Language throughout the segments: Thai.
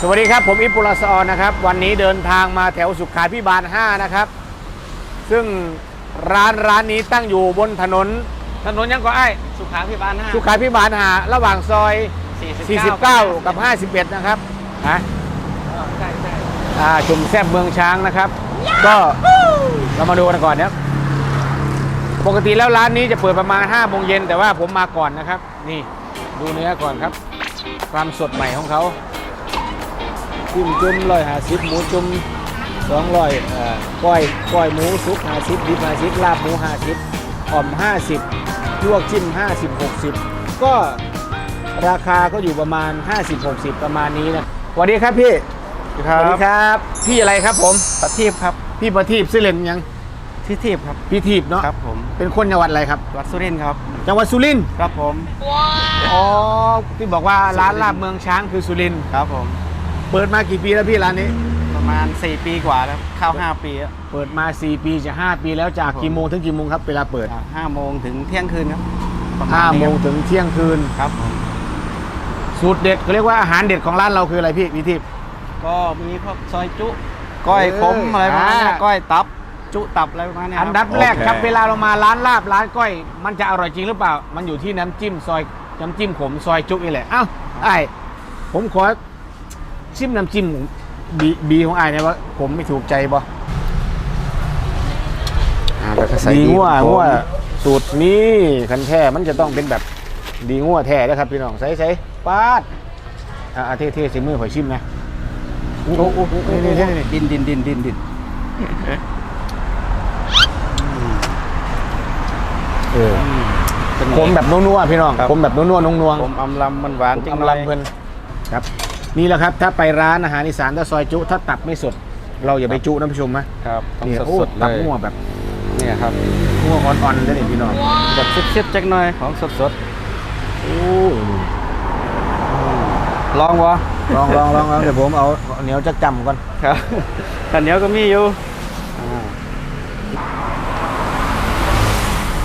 สวัสดีครับ ผมอิปปุลาสออนนะครับ วันนี้เดินทางมาแถวสุขาพิบาล 5 นะครับ ซึ่งร้านร้านนี้ตั้งอยู่บนถนน ถนนยังก็ไอ้ายสุขาพิบาลห้าสุขาพิบาลหาระหว่างซอย 49 กับ 51 นะครับฮะใช่ใช่อ่าชุมแซบเมืองช้างนะครับ ก็เรามาดูกันก่อนนะครับปกติแล้วร้านนี้จะเปิดประมาณ5โมงเย็นแต่ว่าผมมาก่อนนะครับ นี่ดูเนื้อก่อนครับ ความสดใหม่ของเขา จิ้มจุ่มร้อยหาสิบหมูจุ่มสองร้อยก้อยก้อยหมูซุปหาสิบดิบหาสิบลาบหมูหาสิบอ่อมห้าสิบลวกจิ้มห้าสิบหกสิบก็ราคาก็อยู่ประมาณ 50-60 ประมาณนี้นะสวัสดีครับพี่ครัสวัสดีบครับ พี่อะไรครับผมประทีปครับ พี่ประทีปซื้อเล่นยังที่ทีบครับพี่ทีปเนาะครับผมเป็นคนจังหวัดอะไรครับวัดสุรินทร์ครับจังหวัดสุรินทร์ครับผมอ๋อที่บอกว่าร้านลาบเมืองช้างคือสุรินทร์ครับผม เปิดมากี่ปีแล้วพี่ร้านนี้ ประมาณ 4 ปีกว่าแล้วเข้า 5 ปีแล้วเปิดมา 4 ปีจะ 5 ปีแล้วจากครับผมกี่โมงถึงกี่โมงครับเวลาเปิดห้าโมงถึงเที่ยงคืนครับประมาณ5นี้โมงถึงเที่ยงคืน ครับผมสูตรเด็ดเขาเรียกว่าอาหารเด็ดของร้านเราคืออะไรพี่พี่ทิพย์ ก็มีพวกซอยจุ ก้อยขมเออออะไรประมาณนี้อ่า ก้อยตับ จุตับอะไรประมาณนี้อันดับครับแรกครับโอเค เวลาเรามาร้านลาบร้านก้อย มันจะอร่อยจริงหรือเปล่า มันอยู่ที่น้ำจิ้มซอยน้ำจิ้มขมซอยจุนี่แหละอ้าวไอ้ายผมขอ ชิมน้ำจิ้มบีบีของไอ้ายเนี่อยว่า ผมไม่ถูกใจบ่อ่าแล้วก็ใส่ดีงัวผมงัวสูตรนี้คันแท้มันจะต้องเป็นแบบดีงัวแท้นะครับพี่น้องใส่ใส่ปาดอ่าเท่ๆใส่มือข่อยชิมนะโอ้โหโอ้โหนี่นี่นี่ ดินดินดินดินดินเออเป็นผมแบบนัวๆพี่น้องครับ ผมแบบนัวๆนวงๆผมอำลำมันหวานผมจริงกำลังเพลินครับ นี่แหละครับ ถ้าไปร้านอาหารอีสานถ้าซอยจุ ถ้าตับไม่สด เราอย่าไปจุนะผู้ชมนะครับต้องเนี่ยสโอ้ดๆเลตับยมั่วแบบเนี่ยครับมั่วอ่อนๆเลยนี่พี่น้องแบบซิบๆจักหน่อยของสดโอ้ยๆลองวะลองลองลองลองเดี๋ยวผมเอาเหนียวจะจำก่อนครับขันเหนียวก็มีอยู่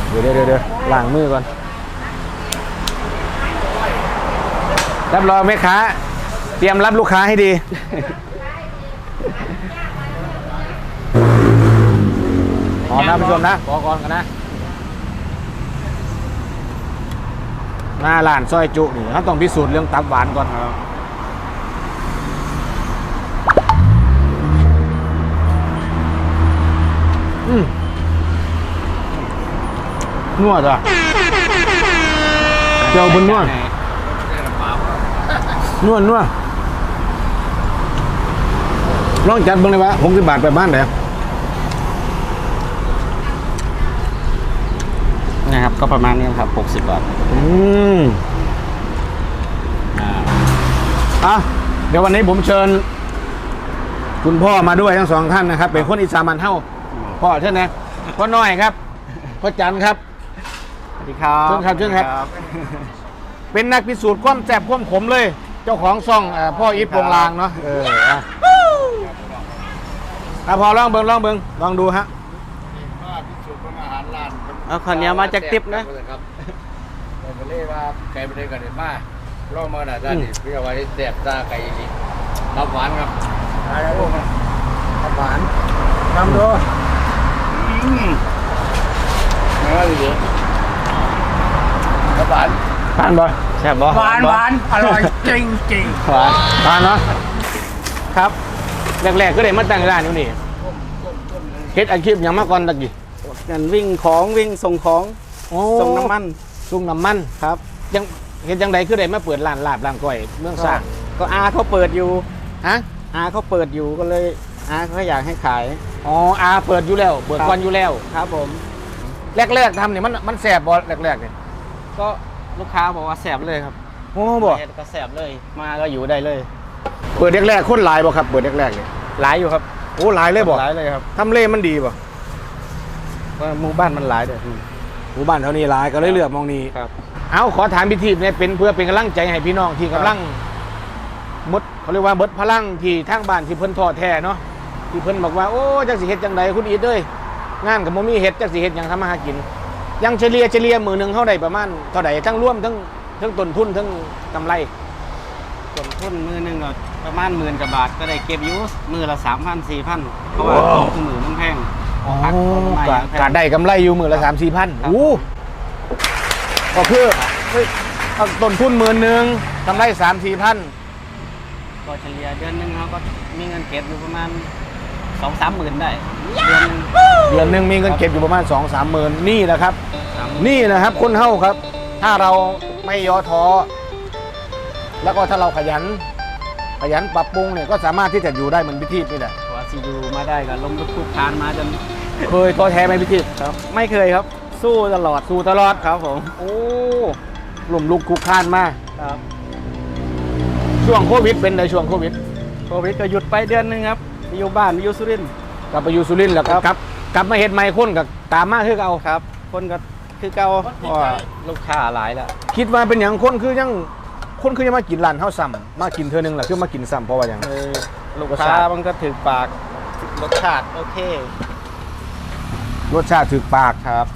เดี๋ยวเดี๋ยวเดี๋ยวเดี๋ยวล้างมือก่อนรับรองแม่ค้า เตรียมรับลูกค้าให้ดีขอนะผู้ชมนะขอก่อนกันนะ หน้าร้านซอยจุนี่เขาต้องพิสูจน์เรื่องตับหวานก่อนอืมนวดอะเจ้าบนนวดนวดนวด ลองจัดเบ้างเลยวะหกสิบบาทไปบ้านไหนนะครับก็ประมาณนี้ครับ 60 บาทอืมอะเดี๋ยววันนี้ผมเชิญ คุณพ่อมาด้วยทั้งสองท่านนะครับ เป็นคนอีสานมันเท่าพ่อเช่นนะพ่อน้อยครับพ่อจันครับ สวัสดีครับเชิญครับเชิญครับ เป็นนักพิสูจน์ความแสบความขมเลย เจ้าของซ่องเอ่อพ่ออีทโปงลางเนาะเอออะ อะพอลองเบิงลองเบิงลองดูฮะเอาขันเหนียวมาจากติ๊บนะ ครับไปเลยว่าไก่ไปเลยกันเลยมาลองมาหน่อยด้านนี้เพื่อไว้แสบตาไก่อีกรับหวานครับอะไรพวกนี้หวานลองดูไม่ว่าดีรับหวานทานบ่แซ่บบ่หวานหวานอร่อยจริงจริงหวานทานเนาะครับ แรกๆก็ได้มาตั้งร้านอยู่นี่เฮ็ดอาชีพอย่างมาก่อนตะกี้กันวิ่งของวิ่งส่งของโอ้ส่งน้ำมันส่งน้ำมันครับยังเฮ็ดจังไดคือได้มาเปิดร้านลาบร้านก้อยเมืองสร้างก็อาเขาเปิดอยู่ฮะอาเขาเปิดอยู่ก็เลยอาเขาอยากให้ขายอ๋ออาเปิดอยู่แล้วเปิดครับก่อนอยู่แล้วครับผม แรกๆทำเนี่ยมันมันแสบบ่แรกๆเนี่ยก็ลูกค้าบอกว่าแสบเลยครับโอ้บ่เฮ็ดก็แสบเลย มาก็อยู่ได้เลย เปิดแรกๆคนหลายบ่ครับเปิดแรกๆเนี่ยหลายอยู่ครับโอ้หลายเลยบ่หลายเลยครับทำเลมันดีบ่ก็หมู่บ้านมันหลายเด้อหมู่บ้านเท่านี้หลายก็เลยเลือกมองนี้ครับ เอาขอถามพิธีเนี่ยเป็นเพื่อเป็นกำลังใจให้พี่น้องที่กำลังมดเขาเรียกว่ามดพลังที่ทางบ้านที่เพิ่นท้อแท้เนาะที่เพิ่นบอกว่าโอ้จักสิเฮ็ดจังใดคุณอีทเอ้ยงานกับบ่มีเฮ็ดจักสิเฮ็ดหยังทำมาหากินอยังเฉลี่ยเฉลี่ยมื้อหนึงเท่าใดประมาณเท่าใดทั้งรวมทั้งทั้งต้นทุนทั้งกำไรก็ต้นทุนมือหนึงก็ ประมาณหมื่นกว่าบาทก็ได้เก็บอยู่มือละสามพันสี่พันเพราะว่าของคือมือมันแพงอ๋อผักผลไม้กะมันแพงกะได้กำไรอยู่มือละสามสี่พันครับ อู้ก็คือเฮ้ยเอาต้นทุนหมื่นหนึ่งกำไรสามสี่พันก็เฉลี่ยเดือนหนึงเขาก็มีเงินเก็บอยู่ประมาณสองสามหมื่นได้เดือนหนึงเดือนหนึ่งมีเงินเก็บอยู่ประมาณสองสามหมื่นนี่แหละครับ สามนี่นะครับคนเฮ้าครับ ถ้าเราไม่ย่อท้อ แล้วก็ถ้าเราขยัน ขยันปรับปรุงเนี่ยก็สามารถที่จะอยู่ได้เหมือนพิธีนี่แหละกว่าซียูมาได้ก็ลมลุกคลุกคลานมาจนเคยท้อแท้ไหมพิธีครับ ไม่เคยครับ สู้ตลอดสู้ตลอดครับผม โอ้หลุ่มลุกคุกคานมาครับ ช่วงโควิดเป็นในช่วงโควิดโควิดก็หยุดไปเดือนหนึงครับอยู่บ้านอยู่สุรินทร์ กลับไปอยู่สุรินทร์แล้วก็กลับกลับมาเฮ็ดไมค์คนกับตามมาคือเอาครับ คนก็คือเก่าเพราะว่าลูกค้าหลายแล้วคิดว่าเป็นอย่างคนคือยัง คนคือยังมากินร้านเฮาซ้ำมากินเธอหนึงแหละคือมากินซ้ำเพราะว่าอย่าง เออลูกรสค้าชาติ มันก็ถือปากรสชาติโอเครสชาติถึกปากครับ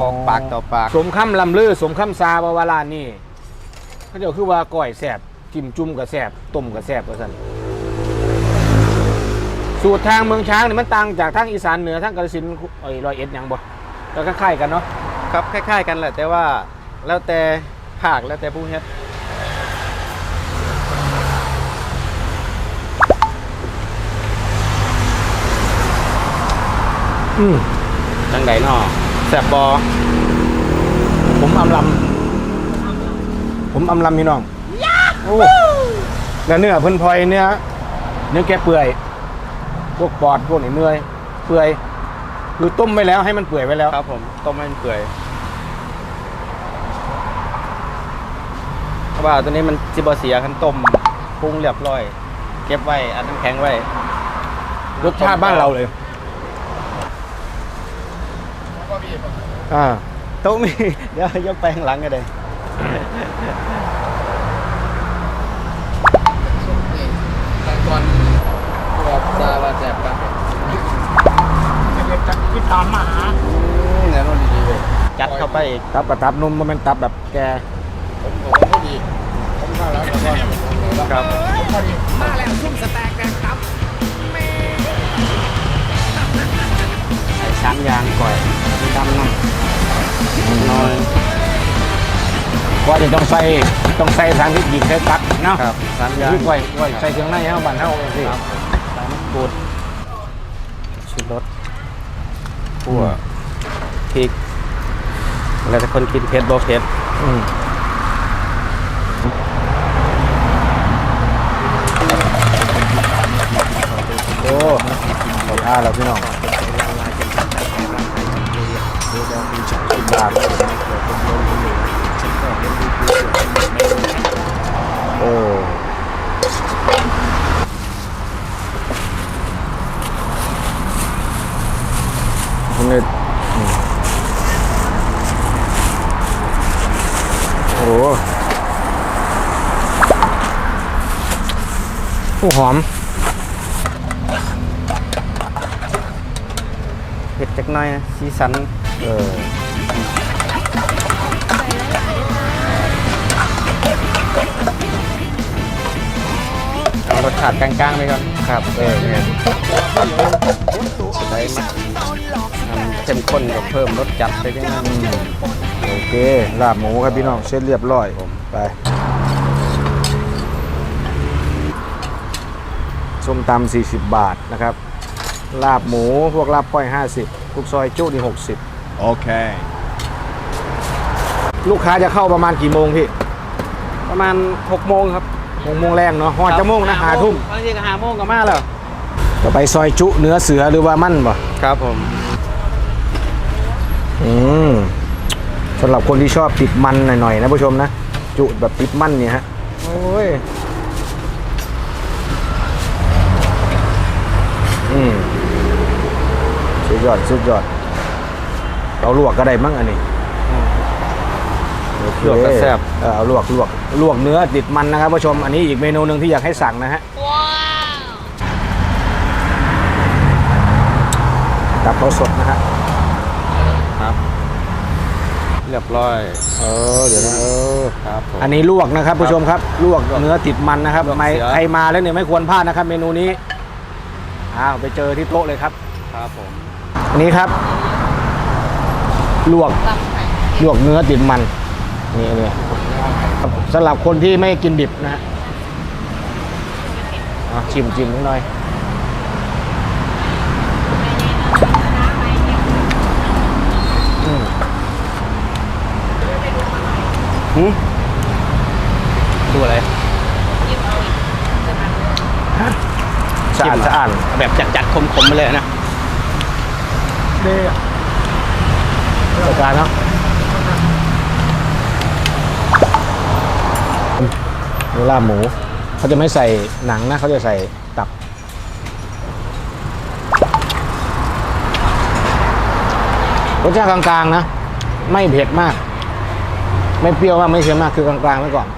บอกปากต่อปาก สมคำลำลือ สมคำซาบาวาลานนี่เขาเจะคือว่าก้อยแสบจิ้มจุ่มกับแสบต้มกับแสบว่าซั่นสูตรทางเมืองช้างนี่มันต่างจากทางอีสานเหนือทางกาฬสินธุ์ไอ้ร้อยเอ็ดหยังบ่ก็คล้ายๆกันเนาะครับคล้าย ๆ กันแหละ แต่ว่าแล้วแต่ภาคแล้วแต่ผู้เฮ็ด อืมจังไดเนาะแซ่บบอผมอำลำผมอำลำพี่น้องโอ้แล้วเนื้อเพิ่นพลอยเนื้อเนื้อแกะเปื่อย พวกปอดพวกนี้เนื้อยเปื่อยคือต้มไว้แล้วให้มันเปื่อยไว้แล้วครับ ผมต้มให้มันเปื่อยเพราะว่าตัวนี้มันจิบเสียคันต้มปรุงเรียบร้อย เก็บไว้อัดน้ำแข็งไว้รสชาติบ้านเราเลย อ่าโต๊ะมี เดี๋ยวยกไปข้างหลังก็ได้ตอนก่อนแบบซาว่าแซ่บปะพี่ตามมาหาแน่นอนดีๆเลยจัดเข้าไปอีกตับกับตับนุ่มมันเป็นตับแบบแกผมผมก็ดีผมเข้าแล้วแล้วก็ครับ พอดีใส่ ช้างยางก่อยมีดำน้ำน้อยว่าจะต้องใส่ต้องใส่สารพิษยิงใส่ตัดเนาะครับช้างยางพิษไว้ไว้ใส่เครื่องในให้เอาบันเท่าเองสิครับใส่มะกรูดชูรสขั่วพริกแล้วแต่คนกินเผ็ดบ่เผ็ดอืมโอ้เราท่าแล้วพี่น้องาทโอ้ผมเลยอืมโอ้โอ้หอมเผ็ดจักหน่อยนะสีสัน เออ รสชาติกลางๆไปก่อนครับ เออเนี่ยใส่มาทำเข้มข้นกับเพิ่มรสจัดไปจังนั้นโอเค ลาบหมูครับพี่น้องเสร็จเรียบร้อยผมไปส้มตำ40 บาทนะครับ ลาบหมูพวกลาบก้อย 50ทุกซอยจุนี่60 โอเค ลูกค้าจะเข้าประมาณกี่โมงพี่ ประมาณ 6 โมงครับ หกโมงแรงเนาะฮอดจะโมงนะหาทุ่มบางทีก็หาโมงก็มาแล้วจะไปซอยจุเนื้อเสือหรือว่ามั่นบ่ครับผม อืมสำหรับคนที่ชอบติดมันหน่อยๆนะผู้ชมนะ จุแบบติดมันเนี่ยฮะโอ้ยอืมสุดยอดสุดยอดเอาลวกก็ได้มั้งอันนี้โอเคลวกก็แซ่บเออเอาลวกลวก ลวกเนื้อติดมันนะครับผู้ชม อันนี้อีกเมนูหนึ่งที่อยากให้สั่งนะฮะตับเขาสดนะฮะครับเรียบร้อย เออเดี๋ยวนะเออครับผมอันนี้ลวกนะครับผู้ชมครับ ลวกเนื้อติดมันนะครับลวกไม่เสือ ใครมาแล้วเนี่ยไม่ควรพลาดนะครับ เมนูนี้อ้าวไปเจอที่โต๊ะเลยครับ ครับผมอันนี้ครับ ลวกลวกเนื้อติดมัน นี่นี่ ครับสำหรับคนที่ไม่กินดิบนะฮะอะชิมชิมนิดหน่อยอืมหืมดูอะไรสะอาดสะอาดแบบจัดๆคมๆมาเลยนะเด้จัดการเนาะ นี่ลาบหมู เขาจะไม่ใส่หนังนะเขาจะใส่ตับ รสชาติกลางๆนะ ไม่เผ็ดมาก ไม่เปรี้ยวมากไม่เค็มมากคือกลางๆไว้ก่อน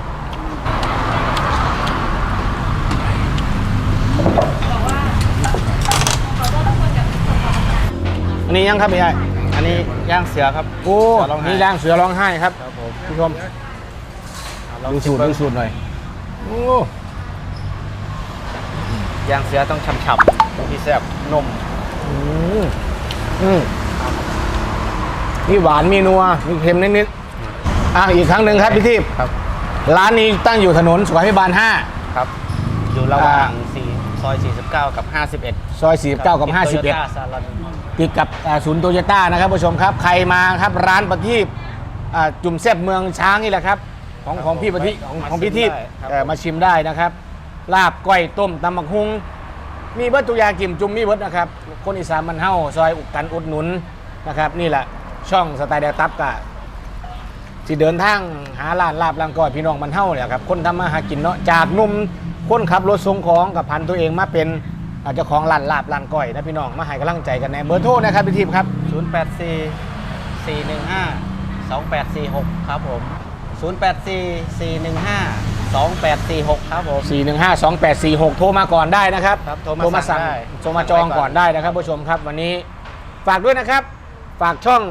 อันนี้ยังครับพี่ไอ้อันนี้ย่างเสือครับโอ้ เสือร้องไห้ นี่ย่างเสือร้องไห้ครับครับผม ผู้ชม ลองดูชิสูมตรเบิ่ง ดูสูตรหน่อย โอ้ย่างเสือต้องฉ่ำๆต้องที่แซ่บนมอืมอืมมีหวานมีนัวมีเค็มนิดๆอะอีกครั้งหนึ่งครับพี่ทิพย์ครับ ร้านนี้ตั้งอยู่ถนนสุขาภิบาลครับ อยู่ระหว่างอ่าสี่ซอย 49 กับ 51 5ซอย 49 กับติด Toyota 51 Salon ติดกับอ่าศูนย์โตโยต้านะครับผู้ชมครับ ใครมาครับร้านประทีปอ่าจุ่มแซ่บเมืองช้างนี่แหละครับ ของครับของพี่ประทีปผมของมาของพี่ทิพย์ชิมได้ครับเอ่อมาชิมได้นะครับ ลาบก้อยต้มตำบักฮุงมีเบิร์ตุกอยางกิมจุ่มมีเบิร์ตนะครับ คนอีสานมันเฮ้าซอยอุกกันอุดหนุนนะครับ นี่แหละช่องสไตล์แดกตับกะที่เดินทางหาร้านลาบลางก้อยพี่น้องมันเฮ้าเนี่ยครับคนทำมาหากินเนาะจากหนุ่มคนขับรถส่งของกับพันตัวเองมาเป็นอ่าเจ้าของร้านลาบร้านก้อยนะพี่น้องมาให้กำลังใจกันในเบอร์โทรนะครับพี่ทิพย์ครับ 084 415 2846 ครับผม 084 415 2846 ครับผม 4152846 โทรมาก่อนได้นะครับครับโทรมาสั่สั่งงได้โทรมาจองก่อนได้นะครับผู้ชมครับวันนี้ฝากด้วยนะครับ ฝากช่อง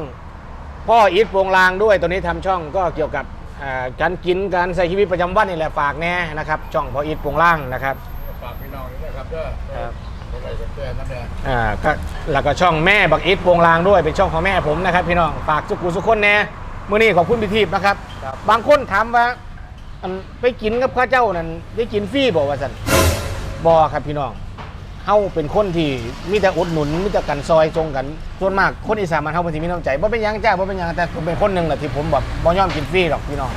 พ่ออีทโปรงลางด้วยตัวนี้ทำช่องก็เกี่ยวกับอ่าการกินการใช้ชีวิตประจำวันนี่แหละฝากแน่นะครับช่องพ่ออีทโปรงลางนะครับ ฝากพี่น้องด้วยนะครับเด้อครับ คนไหนเป็นเพื่อนนั่นเด้ออ่าก็แล้วก็ช่องแม่บักอีทโปรงลางด้วยเป็นช่องของแม่ผมนะครับ พี่น้องฝากสุกุสุกคนแน่ มื่อนี้ขอบคุณพี่ทีพนะครับ ครับ บางคนถามว่าอันไปกินกับข้าเจ้านั่นได้กินฟรีบอกว่าสันบอครับพี่น้องเฮาเป็นคนที่มีแต่อุดหนุนมีแต่กันซอยจงกันส่วนมากคนอีสานมันเฮาบางทีมีน้ำใจบ่เป็นหยังจ้าบ่เป็นหยังแต่ผมเป็นคนหนึ่งแหละที่ผมแบบบ่ยอมกินฟรีหรอกพี่น้อง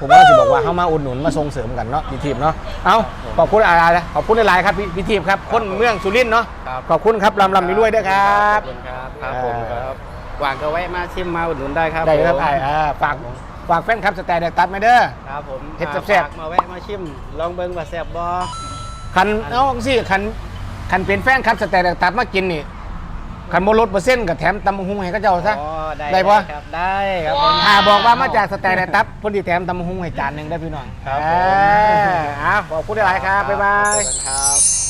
ผมก็สิบอกว่าเฮามาอุดหนุนมาส่งเสริมกันเนาะพี่ทีพเนาะเอาขอบคุณอะไรนะขอบคุณหลายๆครับพี่พี่ทีพครับคนเมืองสุรินทร์เนาะครับ ขอบคุณครับลำลำมีด้วยด้วยครับ ขอบคุณครับ ครับผมอ่าครับห วานก็แวะมาชิมมาอุดหนุนได้ครับได้ครับผมไอ้อ่าฝากฝากแฟนคลับสแตนเดอร์ตัดมาเด้อ ครับผมเฮ็ดอ่าแซ่บๆ ฝากมาแวะมาชิม ลองเบิ้งว่าแซ่บบ่คันเอาสิคันคันเป็นแฟนครับสแตนเดอร์ตัดมากินนี่คันโมลดเปอร์เซ็นต์กับแถมตำบักหุงให้เขาเจ้าซะ อ๋อได้ได้ปะ ครับได้ครับผมอ่าบอกว่ามาจากสแตนเดอร์ตัดเพอดีแถมตำบักหุงให้จานหนึ่งได้อพี่น้องครับผม เอออ่าขอบคุณหลายๆครับบ๊ายบายขอบคุณครับ